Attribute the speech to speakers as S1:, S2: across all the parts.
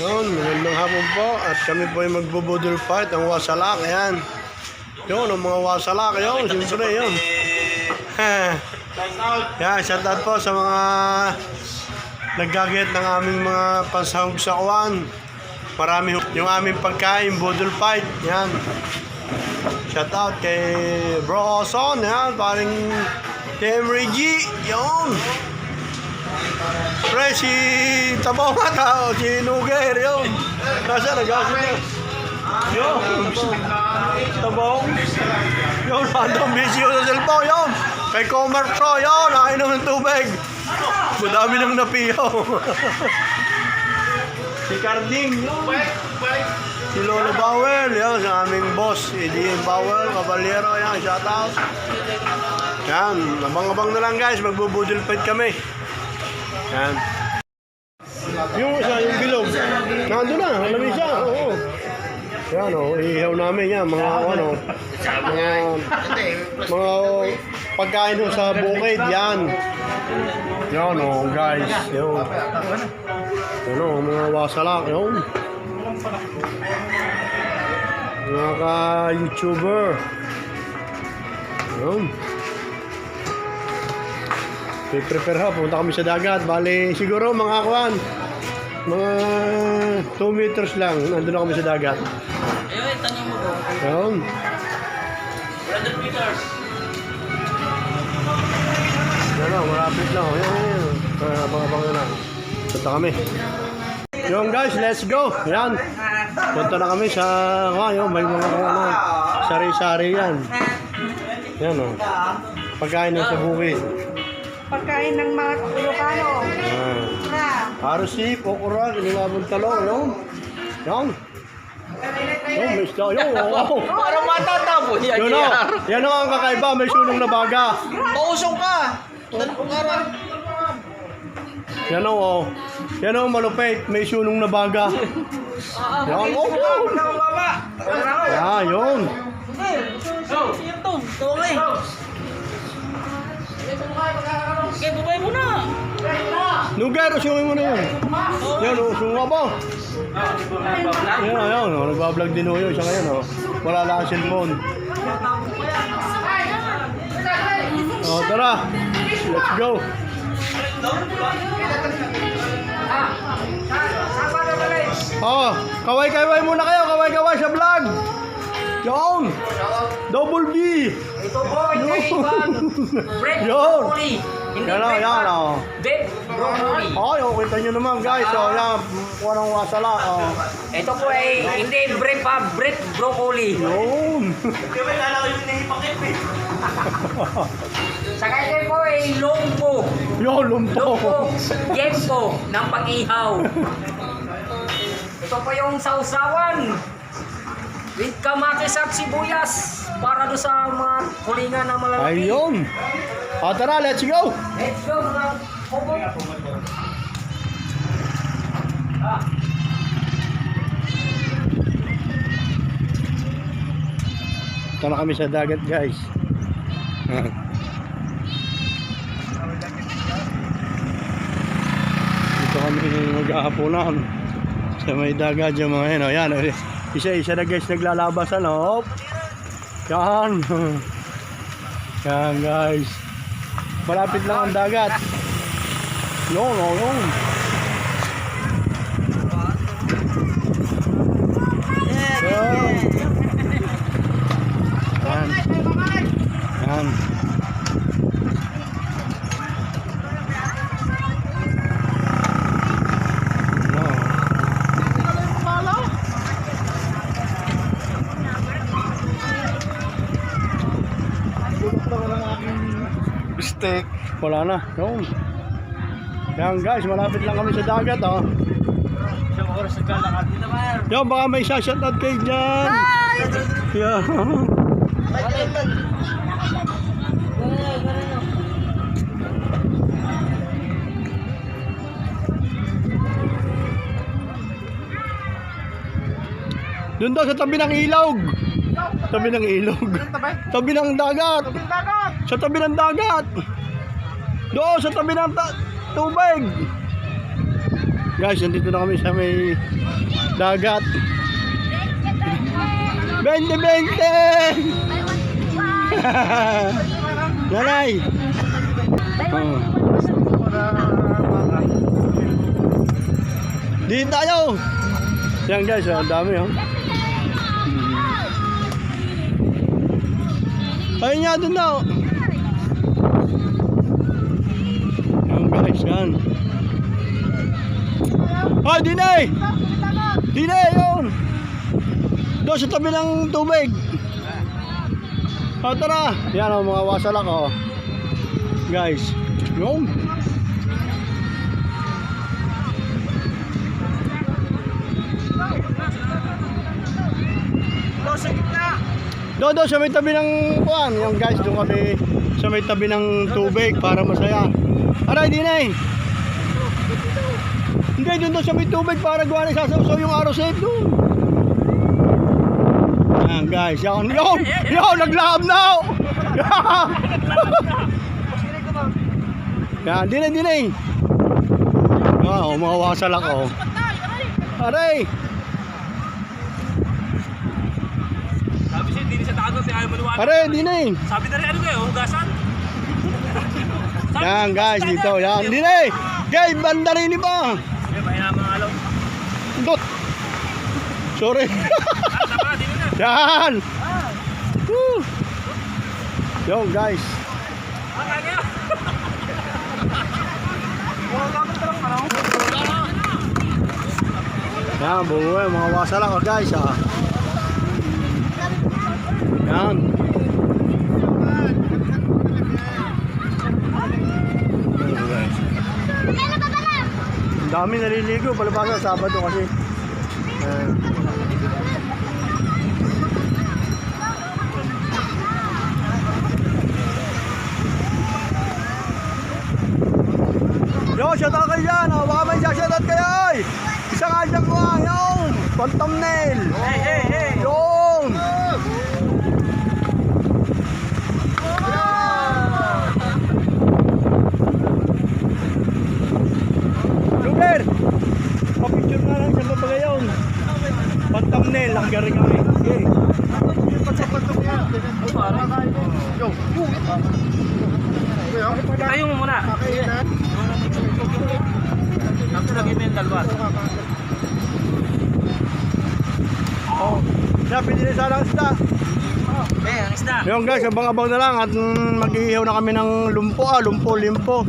S1: Yun, magandang hapon po. At kami po ay magbubudol fight ang wasalak. Ayan. Yun, ang mga wasalak. Yun, siyempre yun. Yan, shout out po sa mga naggagit ng aming mga pansahog sa kuwan. Marami yung aming pagkain, budol fight. Yan. Shout out kay Bro Oson. Yan, paring Tim Reggie. Yun. Pre, si Tabaw nga tao, si Nuger, yun. Kasi nag-asin niya. Yun. Tabaw. Yun, random busy yun sa cellphone, yun. Kay Comer Pro, yun. Nakainom ng tubig. Madami nang napiyaw. si Carding, yun. Si Lolo Bawel, yun, sa aming boss. Si Dean Bawel, Caballero, yan, shout out. Yan, abang-abang na lang guys, magbubudol fight kami. Yan. Yung isa, yung bilog. Nandun na, alam siya. Oo. Yan o, ihaw namin yan. Mga ano, mga, mga pagkain ho sa bukid, yan. Yan o, guys. Yan. Yan o, mga wasalak, yan. Mga ka-YouTuber. Yan. I-prepare ha, pumunta kami sa dagat. Bali, siguro mga kwan, mga 2 meters lang, nandun na kami sa dagat.
S2: Ayun, tanong mo bro.
S1: Yun.
S2: 100 meters.
S1: Yan o, marapit lang. Yan. Uh, abang-abang na lang. Punta kami. Yung guys, let's go. Yan. Punta na kami sa, ah, may mga ano, sari-sari yan. Yan o. Pagkain ng sa bukid.
S3: Pagkain ng mga Ilocano.
S1: Yan.
S3: Na,
S1: RC, Pokora, Kinilabong Talong, yun. Yan. Yun, may isda. Yun, wow.
S2: Parang matatabo yan.
S1: Yun o. Yan o ang kakaiba, may sunong na baga.
S2: Pausong ka. Parang
S1: Yan o. Oh. Yan o, malupit, may sunong na baga. Yan o. Oh, Yan, yun.
S2: Yan to. Tawag eh. Okay,
S1: Lugar, usungin mo na yun. Yan o, usunga ba? Yan o, yan o. Nagbablog din yun. Siya ngayon o. Wala lang ang cellphone. O, tara. Let's go. Oh, kaway-kaway muna kayo, kaway-kaway sa vlog. Yon. Double B.
S4: Ito po, hindi Ivan. Bread
S1: Yun.
S4: broccoli. Hindi
S1: Yan o,
S4: bread
S1: yan o.
S4: Beef broccoli.
S1: Oh, yung kita nyo naman guys. Oh, yan. Walang wasala. Oh.
S4: Ito po ay hindi bread pa, bread broccoli.
S1: Yun.
S4: Saka ito po ay longpo.
S1: Yun, lumpo.
S4: Longpo, yempo ng pag-ihaw. Ito po yung sausawan. With kamatis at sibuyas para do sa mga kulingan na malalaki.
S1: Ayun. O, tara, let's go.
S4: Let's go mga kubo.
S1: Ito na kami sa dagat guys. Dito kami maghahaponan. Sa may dagat yung mga yun. O, yan. Isa-isa na guys naglalabasan. Hop. Yan. Yan guys. Malapit lang ang dagat. Yun, o, yun. Yan. Yan. Yan. No. Steak. Wala na. Yun. Yan guys, malapit lang kami sa dagat oh. Yan, baka may sasyatat kayo dyan. Yan. Doon daw sa tabi ng ilog. Tabi ng ilog. Tabi ng dagat. Sa tabi ng dagat. Doon sa tabi ng ta- tubig. Guys, nandito na kami sa may dagat. 20-20! Nanay! Oh. Di tayo! Yan guys, oh, ang dami oh. Ayun nga dun daw. Yan yan. Ah, Dinay! Dinay, yun! Doon sa tabi ng tubig. Ah, tara! Yan oh, mga wasalak oh. Guys, yun. Doon, doon, sa may tabi ng kuan. Yung guys, doon kami sa may tabi ng tubig para masaya. Aray, di na eh. Hindi, doon doon sa may tubig para gawa na sasaw yung araw safe doon. Yan guys, yan, yan, yan, naglahab na. Yan, di na, di na eh. Ah, oh, ako. Aray!
S2: Sabi siya, hindi siya takot kasi ayaw maniwala.
S1: Aray, di na eh.
S2: Sabi na rin, ano kayo, hugasan?
S1: Yan guys, dito, yan. Di na eh. Guys, banda rin
S2: alaw.
S1: Dot. Sorry. Yan. Yo guys.
S2: Lang?
S1: Yan, buhay, mga wasala ko guys ah. Yan, dami naliligo, palabasa Sabado kasi. Yan. Yo, shout out kayo dyan. Oh, baka may shout out kayo. Oy. Isa nga dyan ko. Yung. Pang thumbnail.
S2: Hey, hey, hey.
S1: Yung. Luber. Pa-picture na lang sa babagayon. Pang thumbnail. Nakagaring kami. Okay.
S2: Tayo mo muna. Ako lagi mo yung dalawa.
S1: Oh. Yan, pinili sana ang isda.
S2: Eh, ang isda.
S1: Yung guys, abang-abang na lang at mm, mag-iihaw na kami ng lumpo ah, lumpo, limpo.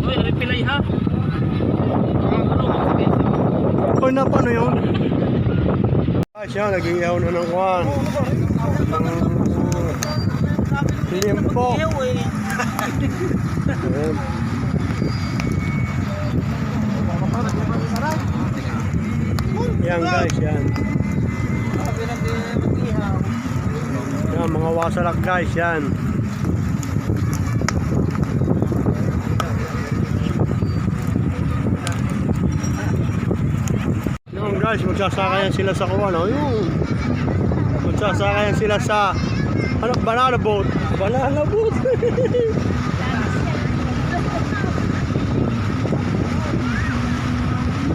S2: Uy, repilay ha.
S1: Ano na paano yun? Ah, siya, nag-iihaw na ng kwan. Limpo.
S2: Eh.
S1: Yan guys, yan. Yan, mga wasalak guys, yan. Yan guys, magsasaka yan sila sa kuwan, oh, yun. Magsasaka yan sila sa, ano, banana boat. Banana boat.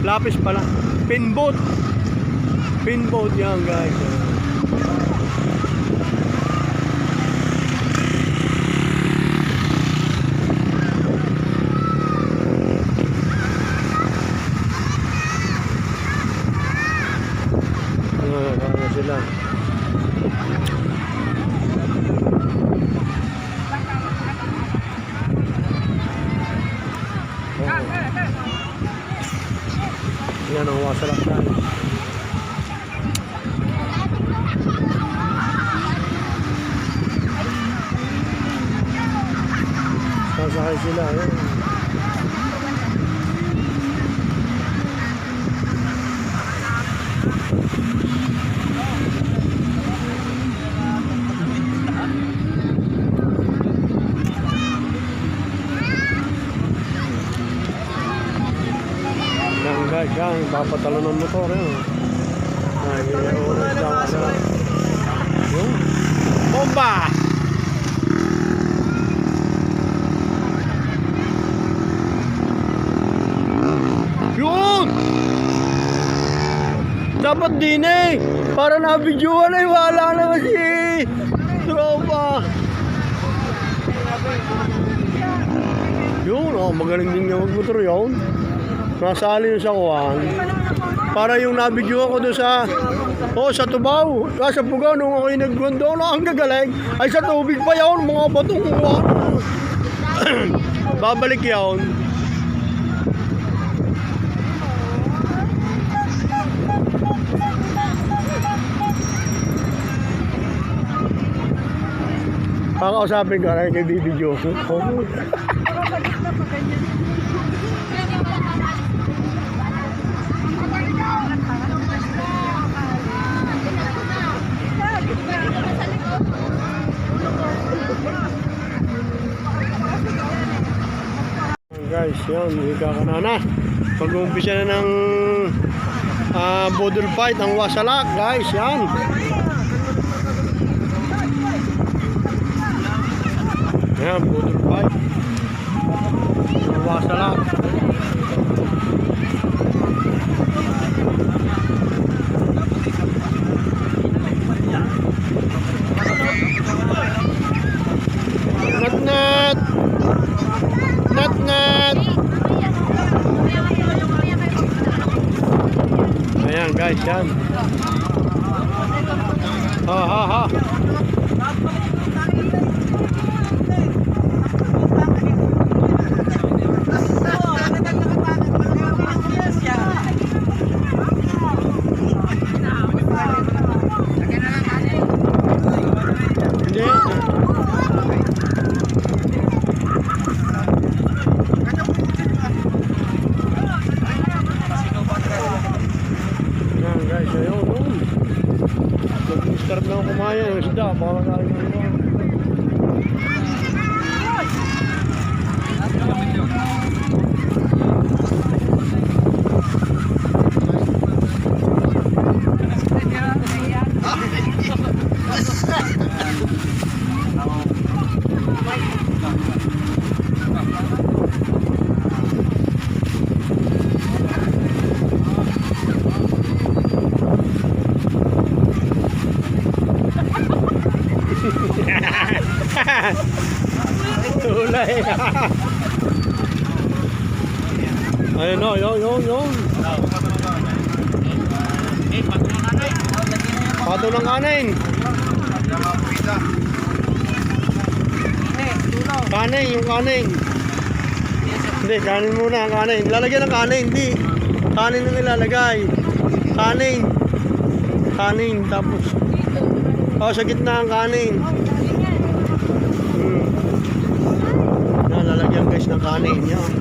S1: Lapis pala. Pinboat. Pinboat yan guys. Ah, ano sila. Yan, papatalo ng motor yan. Ay, bomba! Yun! Dapat din eh! Para nabidyoan ay eh. wala na kasi eh! Tropa! Yun, oh, magaling din yung niya magmotor yun. Nasali yun sa kuwan. Para yung nabidyo ako doon sa Oh, sa Tubaw. Ah, sa Pugaw, nung ako'y naggundo, no, ang gagaling. Ay, sa tubig pa yun, mga batong kuwan. Babalik yun. Pakausapin ka rin kay Bibi Joseph. Guys, yun, ika ka na na. Pag-umpisa na ng ah, budol fight, ang wasalak, guys, yan. Yan, budol fight. Ang wasalak. Guys, yan. Ha ha ha. Ayun o, yun, yun, yun. Pato ng kanin. Kanin, yung kanin. Hindi, kanin muna, kanin. Lalagyan ng kanin, hindi. Kanin ang ilalagay. Kanin. Kanin, tapos. Oh, sa gitna ang kanin. Hmm. Yan, lalagyan guys ng kanin. Yan.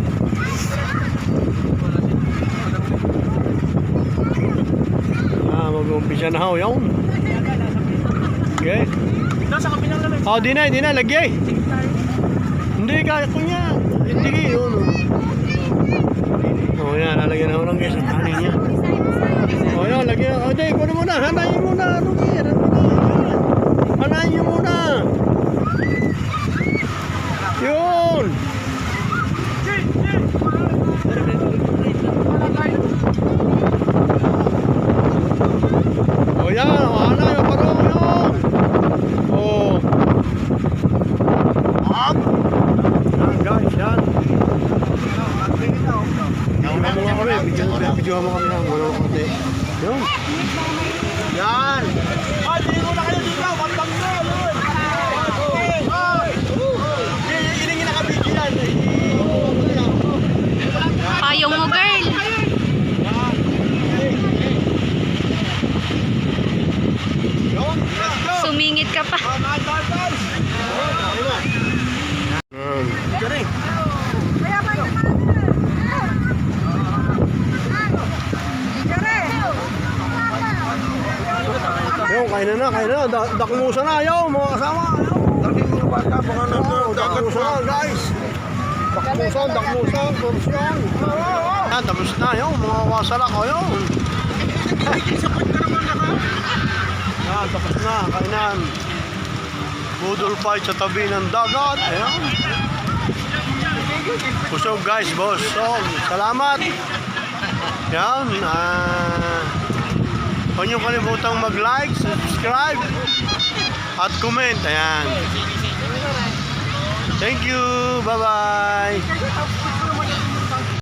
S1: Ah, na ho. Yan. Okay.
S2: Nasa kabilang naman.
S1: Oh, di na, di na, lagay. Hindi, kaya ko niya. Hindi, yun. Oh, yan, lalagyan na ho lang guys ng kanin niya. Oh, yan, lagyan. Oh, di, kunin muna. Hanayin muna. Ano ba yan? Hanayin niyo muna. Yun. Oh, yan. Oh, hanay. Oh, parang yun. Oh. Yan, guys, yan. Yan, mga kami. Bidyo, bidyo mo kami ng mga konti. Yun. Yan.
S2: Ay, hindi ko na kayo dito. Matang na.
S1: Iling nakabidyo yan.
S3: Payong mo, girl.
S1: Yun. Let's go.
S3: Sumingit ka pa.
S1: Yan. Yung, kain na na, kain na. Da dakmusa na, yo, mga kasama. Daking mga bata, mga nagdagat. Dakmusa na, guys. Dakmusa, dakmusa, porsyon. Yan, tapos na, yo, mga wasalak, o, yo. Yan, tapos na, kainan. Budol fight sa tabi ng dagat. Ayan. Kusog guys, boss. So, salamat. Yan. ah Huwag niyo kalimutang mag-like, subscribe, at comment. Ayan. Thank you. Bye-bye.